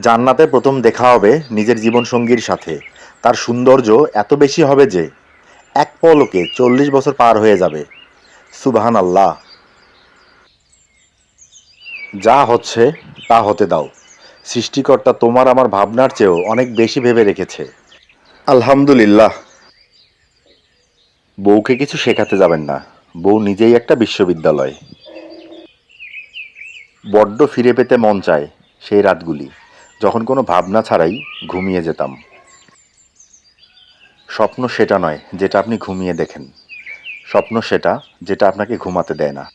জান্নাতে প্রথম দেখা হবে নিজের জীবনসঙ্গীর সাথে। তার সৌন্দর্য এত বেশি হবে যে এক পলকে চল্লিশ বছর পার হয়ে যাবে। সুবাহান আল্লাহ যা হচ্ছে, তা হতে দাও। সৃষ্টিকর্তা তোমার আমার ভাবনার চেয়েও অনেক বেশি ভেবে রেখেছে। আলহামদুলিল্লাহ। বউকে কিছু শেখাতে যাবেন না। বউ নিজেই একটা বিশ্ববিদ্যালয়। বড্ড ফিরে পেতে মন চায় সেই রাতগুলি। যখন কোনো ভাবনা ছাড়াই ঘুমিয়ে যেতাম। স্বপ্ন সেটা নয় যেটা আপনি ঘুমিয়ে দেখেন। স্বপ্ন সেটা যেটা আপনাকে ঘুমাতে দেয় না।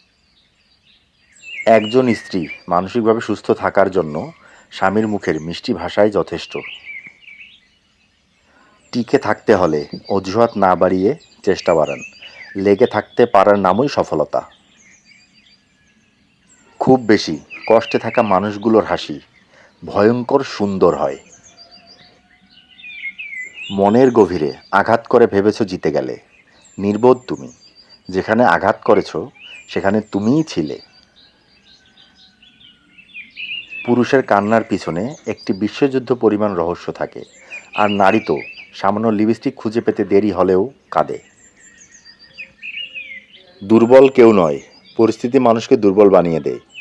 একজন স্ত্রী মানসিকভাবে সুস্থ থাকার জন্য স্বামীর মুখের মিষ্টি ভাষাই যথেষ্ট। টিকে থাকতে হলে অজুহাত না বাড়িয়ে চেষ্টা বাড়ান। লেগে থাকতে পারার নামই সফলতা। খুব বেশি কষ্টে থাকা মানুষগুলোর হাসি ভয়ঙ্কর সুন্দর হয়। মনের গভীরে আঘাত করে ভেবেছ জিতে গেলে। নির্বোধ তুমি। যেখানে আঘাত করেছ, সেখানে তুমিই ছিলে। পুরুষের কান্নার পিছনে একটি বিশ্বযুদ্ধ পরিমাণ রহস্য থাকে, আর নারী তো সামান্য লিপস্টিক খুঁজে পেতে দেরি হলেও কাঁদে। দুর্বল কেউ নয়। পরিস্থিতি মানুষকে দুর্বল বানিয়ে দেয়।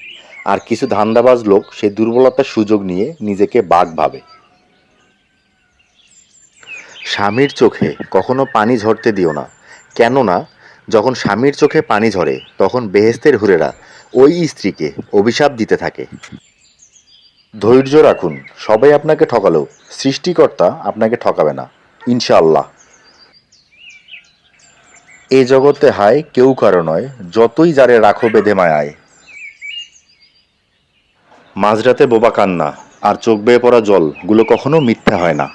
আর কিছু ধান্দাবাজ লোক সেই দুর্বলতার সুযোগ নিয়ে নিজেকে বাঘ ভাবে। স্বামীর চোখে কখনো পানি ঝরতে দিও না। কেননা, যখন স্বামীর চোখে পানি ঝরে, তখন বেহেস্তের হুরেরা ওই স্ত্রীকে অভিশাপ দিতে থাকে। ধৈর্য রাখুন, সবাই আপনাকে ঠকালো, সৃষ্টিকর্তা আপনাকে ঠকাবে না, ইনশাআল্লাহ। এ জগতে হায় কেউ কারও নয়, যতই যারে রাখো বেঁধে মায়ায়। মাঝরাতে বোবা কান্না আর চোখ বেয়ে পড়া জলগুলো কখনো মিথ্যা হয় না।